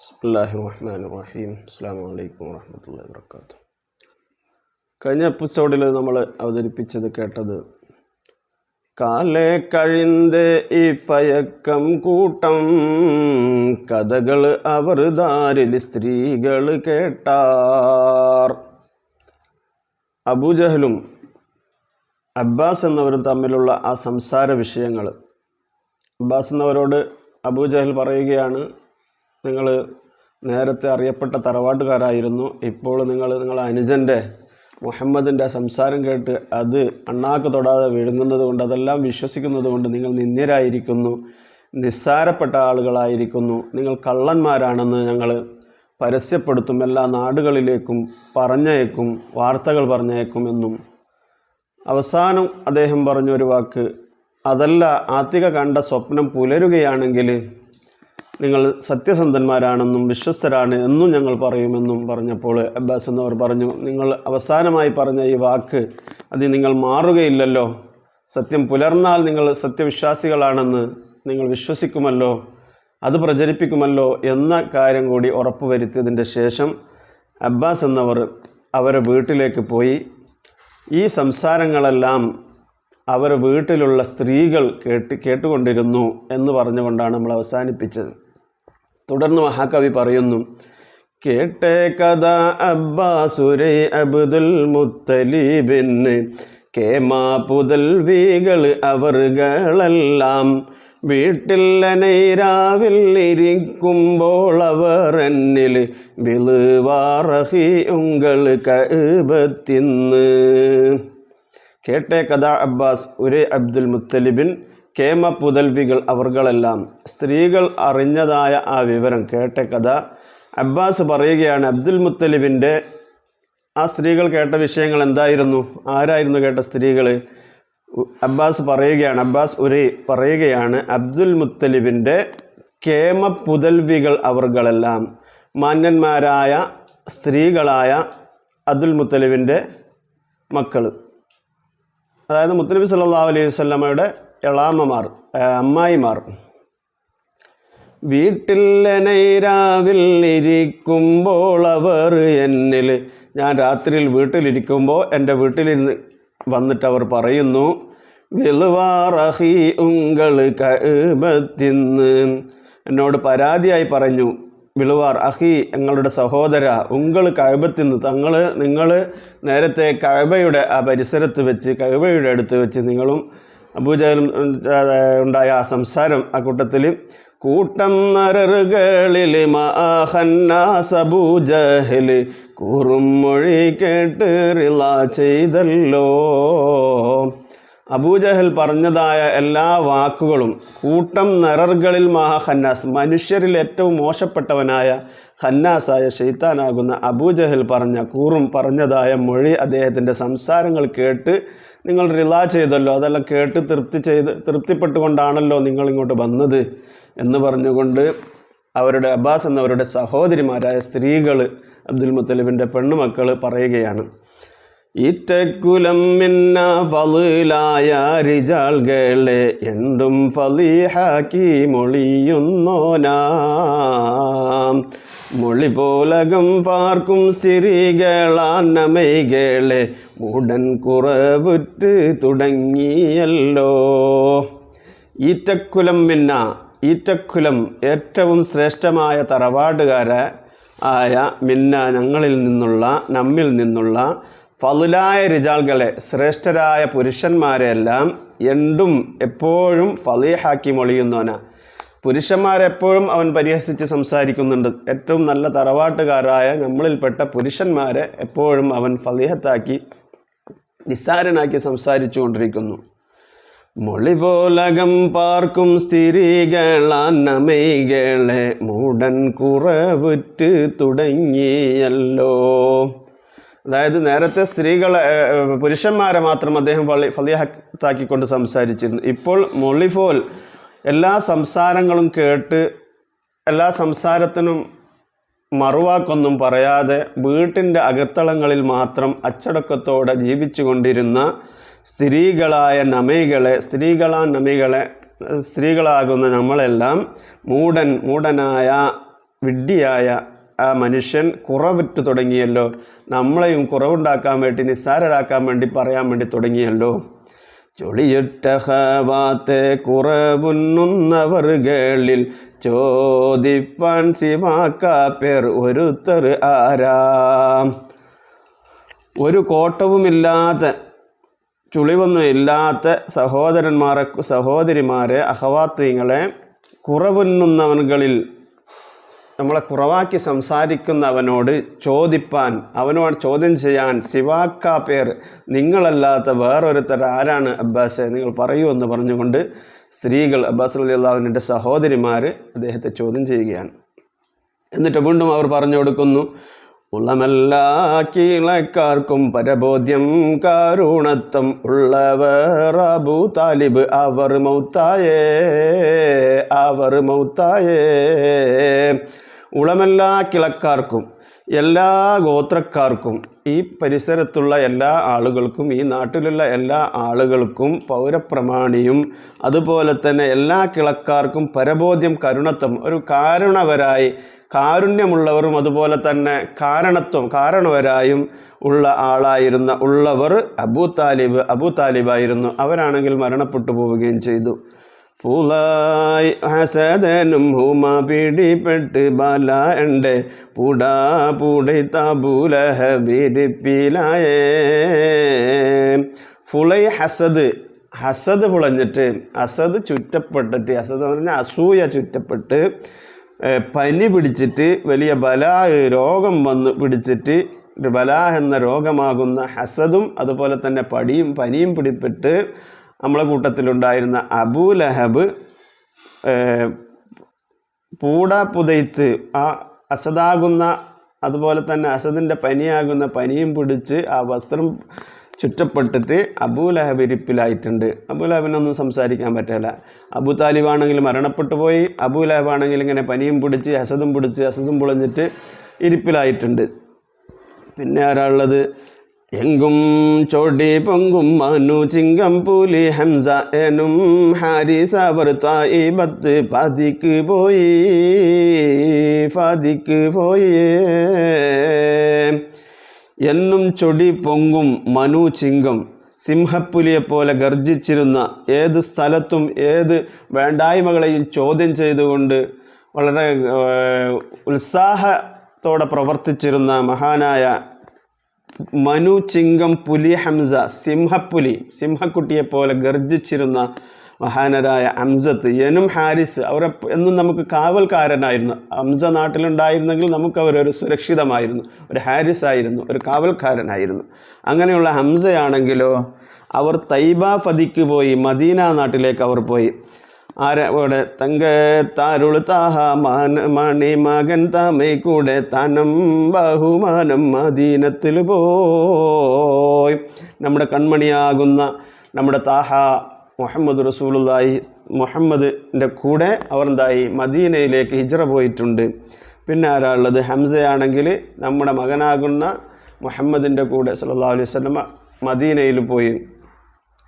ബിസ്മില്ലാഹി റഹ്മാൻ റഹീം അസ്സാം വലൈക്കും വാഹമത്തല്ലാ വർക്കാത്തു കഴിഞ്ഞ എപ്പിസോഡിൽ നമ്മൾ അവതരിപ്പിച്ചത് കേട്ടത് കാലേ കഴിന്ത് ഈ പയക്കം കൂട്ടം കഥകൾ അവർ ദാരിൽ സ്ത്രീകൾ കേട്ടാർ. അബൂജഹലും അബ്ബാസ് എന്നവരും തമ്മിലുള്ള ആ സംസാര വിഷയങ്ങൾ അബ്ബാസ് എന്നവരോട് അബൂജഹൽ പറയുകയാണ് നിങ്ങൾ നേരത്തെ അറിയപ്പെട്ട തറവാട്ടുകാരായിരുന്നു. ഇപ്പോൾ നിങ്ങൾ നിങ്ങളെ അനുജന്റെ മുഹമ്മദിന്റെ സംസാരം കേട്ട് അത് അണ്ണാക്ക് തൊടാതെ വിഴുങ്ങുന്നത് കൊണ്ട് അതെല്ലാം വിശ്വസിക്കുന്നത് കൊണ്ട് നിങ്ങൾ നിന്ദ്യരായിരിക്കുന്നു. നിസ്സാരപ്പെട്ട ആളുകളായിരിക്കുന്നു. നിങ്ങൾ കള്ളന്മാരാണെന്ന് ഞങ്ങൾ പരസ്യപ്പെടുത്തും. എല്ലാ നാടുകളിലേക്കും പറഞ്ഞേക്കും വാർത്തകൾ പറഞ്ഞേക്കും എന്നും. അവസാനം അദ്ദേഹം പറഞ്ഞൊരു വാക്ക് അതല്ല ആത്തിക കണ്ട സ്വപ്നം പുലരുകയാണെങ്കിൽ നിങ്ങൾ സത്യസന്ധന്മാരാണെന്നും വിശ്വസ്തരാണ് എന്നും ഞങ്ങൾ പറയുമെന്നും പറഞ്ഞപ്പോൾ അബ്ബാസ് എന്നവർ പറഞ്ഞു നിങ്ങൾ അവസാനമായി പറഞ്ഞ ഈ വാക്ക് അത് നിങ്ങൾ മാറുകയില്ലല്ലോ. സത്യം പുലർന്നാൽ നിങ്ങൾ സത്യവിശ്വാസികളാണെന്ന് നിങ്ങൾ വിശ്വസിക്കുമല്ലോ. അത് പ്രചരിപ്പിക്കുമല്ലോ എന്ന കാര്യം കൂടി ഉറപ്പുവരുത്തിയതിന്റെ ശേഷം അബ്ബാസ് എന്നവർ അവരെ വീട്ടിലേക്ക് പോയി. ഈ സംസാരങ്ങളെല്ലാം അവർ വീട്ടിലുള്ള സ്ത്രീകൾ കേട്ട് കേട്ടുകൊണ്ടിരുന്നു എന്ന് പറഞ്ഞുകൊണ്ടാണ് നമ്മൾ അവസാനിപ്പിച്ചത്. തുടർന്ന് മഹാകവി പറയുന്നു കേട്ടേ കഥ അബ്ബാസുരേ അബ്ദുൽ മുത്തലീബിന് കേമാ പുതൽവികൾ അവർകളെല്ലാം വീട്ടിൽ നൈരാവിൽ ഇരിക്കുമ്പോൾ അവർ എന്നിൽ വിളുവാറഹി ഉങ്ങൾ കഴുപത്തിന്ന്. കേട്ടേ കഥ അബ്ബാസ് ഒരേ അബ്ദുൽ മുത്തലിബിൻ കേമ പുതൽവികൾ അവർകളെല്ലാം സ്ത്രീകൾ അറിഞ്ഞതായ ആ വിവരം കേട്ട കഥ അബ്ബാസ് പറയുകയാണ് അബ്ദുൽ മുത്തലിബിന്റെ ആ സ്ത്രീകൾ കേട്ട വിഷയങ്ങൾ എന്തായിരുന്നു? ആരായിരുന്നു കേട്ട സ്ത്രീകൾ? അബ്ബാസ് പറയുകയാണ് അബ്ബാസ് ഒരേ പറയുകയാണ് അബ്ദുൽ മുത്തലിബിന്റെ കേമ പുതൽവികൾ അവർകളെല്ലാം മാന്യന്മാരായ സ്ത്രീകളായ അബ്ദുൽ മുത്തലിബിന്റെ മക്കൾ അതായത് മുത്തലിബ് സല്ലാ അലൈഹി വല്ലമയുടെ എളാമ്മമാർ അമ്മായിമാർ. വീട്ടിൽ എനൈരാവിൽ ഇരിക്കുമ്പോൾ അവർ എന്നിൽ ഞാൻ രാത്രിയിൽ വീട്ടിലിരിക്കുമ്പോൾ എന്റെ വീട്ടിലിരുന്ന് വന്നിട്ട് അവർ പറയുന്നു വെളുവാറഹി ഉങ്കൾ കഴുമത്തിന്ന് എന്നോട് പരാതിയായി പറഞ്ഞു വിളുവാർ അഹി ഞങ്ങളുടെ സഹോദര ഉങ്കൾ കഴബത്തിന്ന് തങ്ങൾ നിങ്ങൾ നേരത്തെ കഴബയുടെ ആ പരിസരത്ത് വെച്ച് കഴബയുടെ അടുത്ത് വെച്ച് നിങ്ങളും അബൂജഹലും ഉണ്ടായ ആ സംസാരം ആ കൂട്ടത്തിൽ കൂട്ടം നരറുകളിൽ മഹാന്നാസബൂജഹൽ കൂറും മൊഴി കേട്ട് റിള ചെയ്തല്ലോ. അബൂജഹൽ പറഞ്ഞതായ എല്ലാ വാക്കുകളും കൂട്ടം നിററുകളിൽ മഹാ ഖന്നാസ് മനുഷ്യരിൽ ഏറ്റവും മോശപ്പെട്ടവനായ ഹന്നാസായ ഷെയ്ത്താനാകുന്ന അബൂജഹൽ പറഞ്ഞ കൂറും പറഞ്ഞതായ മൊഴി അദ്ദേഹത്തിന്റെ സംസാരങ്ങൾ കേട്ട് നിങ്ങൾ റിലാ ചെയ്തല്ലോ അതെല്ലാം കേട്ട് തൃപ്തി ചെയ്ത് തൃപ്തിപ്പെട്ടുകൊണ്ടാണല്ലോ നിങ്ങൾ ഇങ്ങോട്ട് വന്നത് എന്ന് പറഞ്ഞുകൊണ്ട് അവരുടെ അബ്ബാസ് എന്നവരുടെ സഹോദരിമാരായ സ്ത്രീകൾ അബ്ദുൽ മുത്തലിബിന്റെ പെണ്ണുമക്കൾ പറയുകയാണ് ഈറ്റക്കുലം മിന്ന ഫലായ ഫലീഹാക്കി പോലകം പാർക്കും സിരികളാന്നമൈകളെ മൂടൻ കുറവുറ്റ് തുടങ്ങിയല്ലോ. ഈറ്റക്കുലം മിന്ന ഈറ്റക്കുലം ഏറ്റവും ശ്രേഷ്ഠമായ തറവാടുകാര ആയ മിന്ന ഞങ്ങളിൽ നിന്നുള്ള നമ്മിൽ നിന്നുള്ള ഫലുലായ റിജാൾകളെ ശ്രേഷ്ഠരായ പുരുഷന്മാരെല്ലാം എന്തും എപ്പോഴും ഫലീഹാക്കി മൊളിയുന്നവന പുരുഷന്മാരെപ്പോഴും അവൻ പരിഹസിച്ച് സംസാരിക്കുന്നുണ്ട്. ഏറ്റവും നല്ല തറവാട്ടുകാരായ നമ്മളിൽപ്പെട്ട പുരുഷന്മാരെ എപ്പോഴും അവൻ ഫലീഹത്താക്കി നിസ്സാരനാക്കി സംസാരിച്ചു കൊണ്ടിരിക്കുന്നു മൊളിപോലകം പാർക്കും സ്ഥിരീകളാന്നമൈകളെ മൂടൻ കുറവുറ്റ് തുടങ്ങിയല്ലോ. അതായത് നേരത്തെ സ്ത്രീകളെ പുരുഷന്മാരെ മാത്രം അദ്ദേഹം ഫലി ഫലിഹത്താക്കിക്കൊണ്ട് സംസാരിച്ചിരുന്നു. ഇപ്പോൾ മൊളിഫോൽ എല്ലാ സംസാരങ്ങളും കേട്ട് എല്ലാ സംസാരത്തിനും മറുവാക്കൊന്നും പറയാതെ വീട്ടിന്റെ അകത്തളങ്ങളിൽ മാത്രം അച്ചടക്കത്തോടെ ജീവിച്ചു കൊണ്ടിരുന്ന സ്ത്രീകളായ നമൈകളെ സ്ത്രീകളാ നമികളെ സ്ത്രീകളാകുന്ന നമ്മളെല്ലാം മൂടൻ മൂടനായ വിഡ്ഢിയായ ആ മനുഷ്യൻ കുറവിട്ട് തുടങ്ങിയല്ലോ. നമ്മളെയും കുറവുണ്ടാക്കാൻ വേണ്ടി നിസ്സാരരാക്കാൻ വേണ്ടി പറയാൻ വേണ്ടി തുടങ്ങിയല്ലോ. ചൊളിയിട്ട ഹവാത്തെ കുറവുന്നവറുകളിൽ ചോദിപ്പാൻ സിമാക്ക പേർ ഒരുത്തർ ആരാം? ഒരു കോട്ടവുമില്ലാത്ത ചുളിവൊന്നും ഇല്ലാത്ത സഹോദരന്മാരെ സഹോദരിമാരെ അഹവാത്വങ്ങളെ കുറവുന്നവനുകളിൽ നമ്മളെ കുറവാക്കി സംസാരിക്കുന്നവനോട് ചോദിപ്പാൻ അവനോട് ചോദ്യം ചെയ്യാൻ സിവാക്ക പേർ നിങ്ങളല്ലാത്ത വേറൊരുത്തർ ആരാണ് അബ്ബാസ്? നിങ്ങൾ പറയൂ എന്ന് പറഞ്ഞുകൊണ്ട് സ്ത്രീകൾ അബ്ബാസ് അലി അള്ളാഹുവിന്റെ സഹോദരിമാർ അദ്ദേഹത്തെ ചോദ്യം ചെയ്യുകയാണ്. എന്നിട്ട് വീണ്ടും അവർ പറഞ്ഞു കൊടുക്കുന്നു ഉള്ളമെല്ലാ കീളക്കാർക്കും പരബോധ്യം കാരുണത്വം ഉള്ളവർ അബൂ താലിബ് അവർ മൗത്തായേ അവർ മൗത്തായേ. ഉളമെല്ലാ കിളക്കാർക്കും എല്ലാ ഗോത്രക്കാർക്കും ഈ പരിസരത്തുള്ള എല്ലാ ആളുകൾക്കും ഈ നാട്ടിലുള്ള എല്ലാ ആളുകൾക്കും പൗരപ്രമാണിയും അതുപോലെ തന്നെ എല്ലാ കിളക്കാർക്കും പരബോധ്യം കരുണത്വം ഒരു കാരണവരായി കാരുണ്യമുള്ളവരും അതുപോലെ തന്നെ കാരണത്വം കാരണവരായും ഉള്ള ആളായിരുന്ന ഉള്ളവർ അബു താലിബ് അബു താലിബായിരുന്നു. അവരാണെങ്കിൽ മരണപ്പെട്ടു പോവുകയും ചെയ്തു. പൂലായി ഹസദനും ഹുമ പിടിപ്പെട്ട് ബല എന്റെ പുടാ പുടി വിരിപ്പിലായേ. ഫുളൈ ഹസദ് ഹസദ് പുളഞ്ഞിട്ട് അസദ് ചുറ്റപ്പെട്ടിട്ട് അസദ് എന്ന് പറഞ്ഞാൽ അസൂയ ചുറ്റപ്പെട്ട് പനി പിടിച്ചിട്ട് വലിയ ബലാ രോഗം വന്ന് പിടിച്ചിട്ട് ബലാ എന്ന രോഗമാകുന്ന ഹസദും അതുപോലെ തന്നെ പടിയും പനിയും പിടിപ്പെട്ട് നമ്മളെ കൂട്ടത്തിലുണ്ടായിരുന്ന അബൂ ലഹബ് പൂട പുതയ്ത്ത് ആ അസദാകുന്ന അതുപോലെ തന്നെ അസദിന്റെ പനിയാകുന്ന പനിയും പിടിച്ച് ആ വസ്ത്രം ചുറ്റപ്പെട്ടിട്ട് അബൂലഹബ് ഇരിപ്പിലായിട്ടുണ്ട്. അബൂലഹബിനൊന്നും സംസാരിക്കാൻ പറ്റില്ല അബു താലിബാണെങ്കിൽ മരണപ്പെട്ടു പോയി അബൂലഹബാണെങ്കിൽ ഇങ്ങനെ പനിയും പിടിച്ച് അസദും പിടിച്ച് അസദും പൊളഞ്ഞിട്ട് ഇരിപ്പിലായിട്ടുണ്ട്. പിന്നെ ആരാളുള്ളത് എങ്കും ചോടി പൊങ്കും മനു ചിങ്കം പുലി ഹംസ എനും ഹാരിസ് അവർ ബത്ത് പാതിക്ക് പോയി പാതിക്ക് പോയി. എന്നും ചൊടി പൊങ്കും മനു ചിങ്കം സിംഹപ്പുലിയെപ്പോലെ ഗർജിച്ചിരുന്ന ഏത് സ്ഥലത്തും ഏത് വേണ്ടായ്മകളെയും ചോദ്യം ചെയ്തുകൊണ്ട് വളരെ ഉത്സാഹത്തോടെ പ്രവർത്തിച്ചിരുന്ന മഹാനായ മനു ചിങ്കം പുലി ഹംസ സിംഹപ്പുലി സിംഹക്കുട്ടിയെ പോലെ ഗർജിച്ചിരുന്ന മഹാനരായ അംസത്ത് എനും ഹാരിസ് അവരെ എന്നും നമുക്ക് കാവൽക്കാരനായിരുന്നു. അംസ നാട്ടിലുണ്ടായിരുന്നെങ്കിൽ നമുക്ക് അവരൊരു സുരക്ഷിതമായിരുന്നു. ഒരു ഹാരിസ് ആയിരുന്നു ഒരു കാവൽക്കാരനായിരുന്നു. അങ്ങനെയുള്ള ഹംസയാണെങ്കിലോ അവർ തൈബ ഫതിക്ക് പോയി മദീന നാട്ടിലേക്ക് അവർ പോയി. ആരെ തങ്ക താരുളു താഹ മാന മണി മകൻ തമൈ കൂടെ തനം ബഹുമാനം അധീനത്തിൽ പോയി. നമ്മുടെ കൺമണിയാകുന്ന നമ്മുടെ താഹ മുഹമ്മദ് റസൂലുള്ളാഹി മുഹമ്മദിന്റെ കൂടെ അവർ എന്തായി? മദീനയിലേക്ക് ഹിജ്റ പോയിട്ടുണ്ട്. പിന്നെ ആരാളുള്ളത് ഹംസയാണെങ്കിൽ നമ്മുടെ മകനാകുന്ന മുഹമ്മദിന്റെ കൂടെ സല്ലാ അലൈഹി വസല്ലമ മദീനയിൽ പോയി.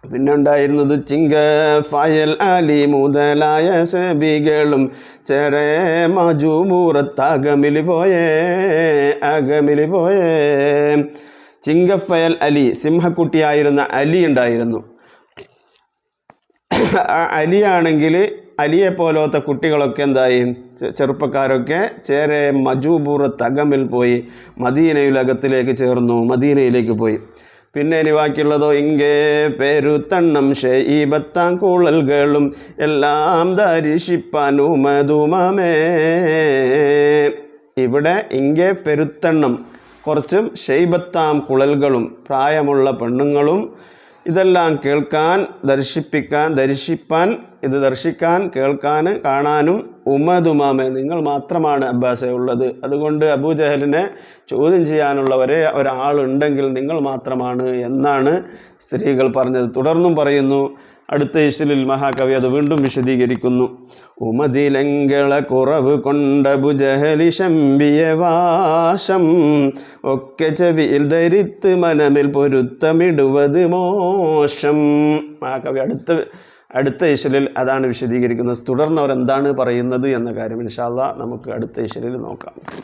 പിന്നെ ഉണ്ടായിരുന്നത് ചിങ്ക ഫയൽ അലി മുതലായ സബികളും ചെറേ മജുമൂറത്ത് അകമിൽ പോയേ അകമിൽ പോയേ. ചിങ്കഫയൽ അലി സിംഹക്കുട്ടിയായിരുന്ന അലി ഉണ്ടായിരുന്നു. അലിയാണെങ്കിൽ അലിയെ പോലത്തെ കുട്ടികളൊക്കെ എന്തായി? ചെറുപ്പക്കാരൊക്കെ ചേരെ മജൂബൂർ തകമിൽ പോയി മദീനയിലകത്തിലേക്ക് ചേർന്നു മദീനയിലേക്ക് പോയി. പിന്നെ ഇനി ബാക്കിയുള്ളതോ ഇങ്ങേ പെരുത്തണ്ണം ഷെയ്ബത്താം കൂളലുകളും എല്ലാം ധരിഷിപ്പാനുമതുമേ ഇവിടെ ഇങ്ങേ പെരുത്തണ്ണം കുറച്ചും ഷെയ്ബത്താം കുളലുകളും പ്രായമുള്ള പെണ്ണുങ്ങളും ഇതെല്ലാം കേൾക്കാൻ ദർശിപ്പിക്കാൻ ദർശിപ്പാൻ ഇത് ദർശിക്കാൻ കേൾക്കാൻ കാണാനും ഉമദുമാമെ നിങ്ങൾ മാത്രമാണ് അബ്ബാസെ ഉള്ളത്. അതുകൊണ്ട് അബൂജഹലിനെ ചോദ്യം ചെയ്യാനുള്ള ഒരേ ഒരാളുണ്ടെങ്കിൽ നിങ്ങൾ മാത്രമാണ് എന്നാണ് സ്ത്രീകൾ പറഞ്ഞത്. തുടർന്നും പറയുന്നു അടുത്ത ഇശലിൽ മഹാകവി അത് വീണ്ടും വിശദീകരിക്കുന്നു. ഉമതിലങ്കള കുറവ് കൊണ്ട ബുജഹലി ശമ്പിയ വാശം ഒക്കെ ചെവിയിൽ ധരിത്ത് മനമിൽ പൊരുത്തമിടുവത് മോശം. മഹാകവി അടുത്ത അടുത്ത ഇശലിൽ അതാണ് വിശദീകരിക്കുന്നത്. തുടർന്ന് അവരെന്താണ് പറയുന്നത് എന്ന കാര്യം ഇൻഷാല്ല നമുക്ക് അടുത്ത ഇശലിൽ നോക്കാം.